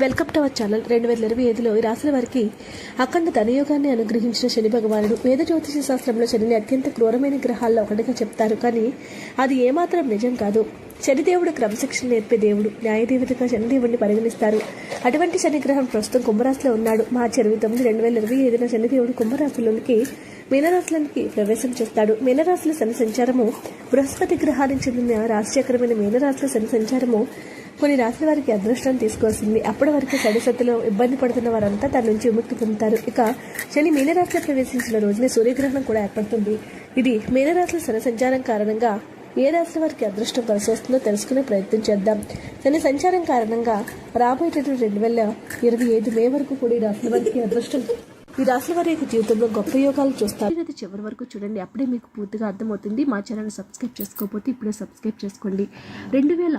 Welcome to our channel. రెండు వేల ఇరవై ఐదులో ఈ రాశుల వారికి అఖండ ధనయోగాన్ని అనుగ్రహించిన శని భగవానుడు వేద జ్యోతిష శాస్త్రంలో శనిని అత్యంత క్రూరమైన గ్రహాల్లో ఒకటిగా చెప్తారు. కానీ అది ఏమాత్రం నిజం కాదు. శనిదేవుడు క్రమశిక్షణ నేర్పే దేవుడు. న్యాయదేవతగా శనిదేవుడిని పరిగణిస్తారు. అటువంటి శనిగ్రహం ప్రస్తుతం కుంభరాశిలో ఉన్నాడు. మార్చి ఇరవై తొమ్మిది రెండు వేల ఇరవై ఐదున శనిదేవుడు కుంభరాశిలోనికి మీనరాశులకి ప్రవేశం చేస్తాడు. మీనరాశుల శని సంచారము బృహస్పతి గ్రహానికి చెందిన రాశిచక్రమైన మీనరాశుల శని సంచారము కొన్ని రాసిన వారికి అదృష్టం తీసుకొస్తుంది అప్పటి వరకు సడిసత్తులో ఇబ్బంది పడుతున్న వారంతా దాని నుంచి విముక్తి పొందుతారు. ఇక శని మీనరాశిలో ప్రవేశించిన రోజునే సూర్యగ్రహణం కూడా ఏర్పడుతుంది. ఇది మీనరాశుల శని సంచారం కారణంగా ఏ రాశి వారికి అదృష్టం కలిసి వస్తుందో తెలుసుకునే ప్రయత్నం చేద్దాం. శని సంచారం కారణంగా రాబోయేటటువంటి రెండు వేల ఇరవై ఐదు మే వరకు కూడా ఈ రాశుల వారికి అదృష్టం ఈ రాశుల వారి యొక్క జీవితంలో గొప్ప యోగాలు చూస్తారు. అది చివరి వరకు చూడండి. అప్పుడే మీకు పూర్తిగా అర్థమవుతుంది. మా ఛానల్ సబ్స్క్రైబ్ చేసుకోకపోతే ఇప్పుడే సబ్స్క్రైబ్ చేసుకోండి. రెండు వేల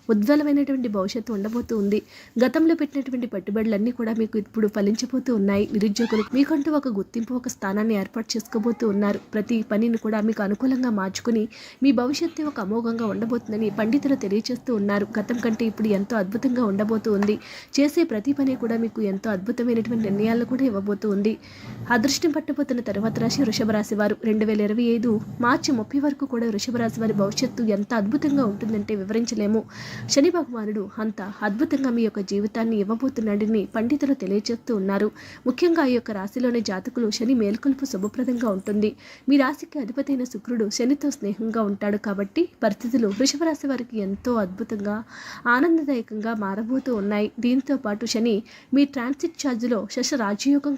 ఉజ్వలమైనటువంటి భవిష్యత్తు ఉండబోతూ ఉంది. గతంలో పెట్టినటువంటి పెట్టుబడులన్నీ కూడా మీకు ఇప్పుడు ఫలించబోతూ ఉన్నాయి. నిరుద్యోగులు మీకంటూ ఒక గుర్తింపు ఒక స్థానాన్ని ఏర్పాటు చేసుకోబోతూ ఉన్నారు. ప్రతి పనిని కూడా మీకు అనుకూలంగా మార్చుకుని మీ భవిష్యత్తు ఒక అమోఘంగా ఉండబోతుందని పండితులు తెలియజేస్తూ ఉన్నారు. గతం కంటే ఇప్పుడు ఎంతో అద్భుతంగా ఉండబోతూ ఉంది. చేసే ప్రతి పని కూడా మీకు ఎంతో అద్భుతమైనటువంటి నిర్ణయాలు కూడా ఇవ్వబోతూ ఉంది. అదృష్టం పట్టబోతున్న తర్వాత రాశి వృషభ రాశి వారు రెండు వేల ఇరవై ఐదు మార్చి ముప్పై వరకు కూడా వృషభ రాశి వారి భవిష్యత్తు ఎంత అద్భుతంగా ఉంటుందంటే వివరించలేము. శని భగవానుడు అంత అద్భుతంగా మీ యొక్క జీవితాన్ని ఇవ్వబోతున్నాడని పండితులు తెలియజేస్తూ ఉన్నారు. ముఖ్యంగా ఈ యొక్క రాశిలోని జాతకులు శని మేల్కొల్పు శుభప్రదంగా ఉంటుంది. మీ రాశికి అధిపతైన శుక్రుడు శనితో స్నేహంగా ఉంటాడు కాబట్టి పరిస్థితులు వృషభ రాశి వారికి ఎంతో అద్భుతంగా ఆనందదాయకంగా మారబోతూ ఉన్నాయి. దీంతో పాటు శని మీ ట్రాన్సిట్ ఛార్జ్లో శశ రాజయోగం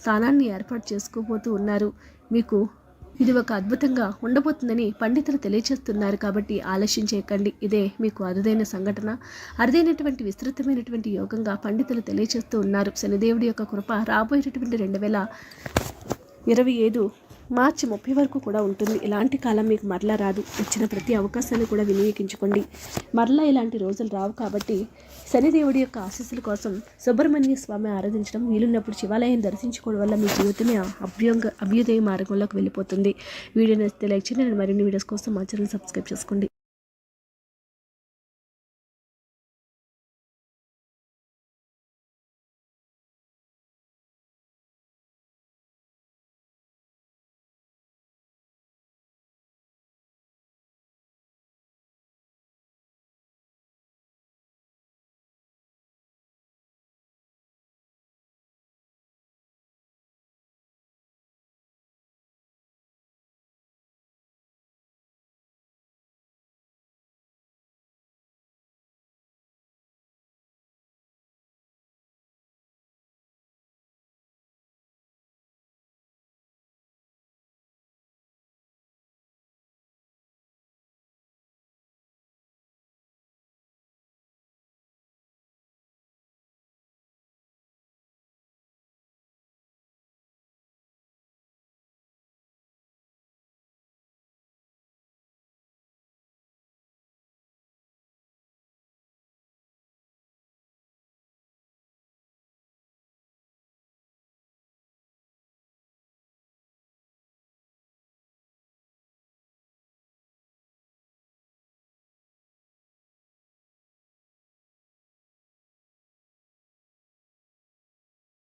స్థానాన్ని ఏర్పాటు చేసుకోబోతూ ఉన్నారు. మీకు ఇది ఒక అద్భుతంగా ఉండబోతుందని పండితులు తెలియచేస్తున్నారు కాబట్టి ఆలస్యం చేయకండి. ఇదే మీకు అరుదైన సంఘటన. అరుదైనటువంటి విస్తృతమైనటువంటి యోగంగా పండితులు తెలియచేస్తూ ఉన్నారు. శనిదేవుడి యొక్క కృప రాబోయేటటువంటి రెండు వేల ఇరవై ఐదు మార్చి ముప్పై వరకు కూడా ఉంటుంది. ఇలాంటి కాలం మీకు మరలా రాదు. వచ్చిన ప్రతి అవకాశాన్ని కూడా వినియోగించుకోండి. మరలా ఇలాంటి రోజులు రావు కాబట్టి శనిదేవుడి యొక్క ఆశీస్సుల కోసం సుబ్రహ్మణ్య స్వామి ఆరాధించడం వీలున్నప్పుడు శివాలయం దర్శించుకోవడం వల్ల మీ జీవితమే అభ్యంగ అభ్యుదయ మార్గంలోకి వెళ్ళిపోతుంది. వీడియో నచ్చితే లైక్ చేయండి. మరిన్ని వీడియోస్ కోసం మా ఛానల్ సబ్స్క్రైబ్ చేసుకోండి.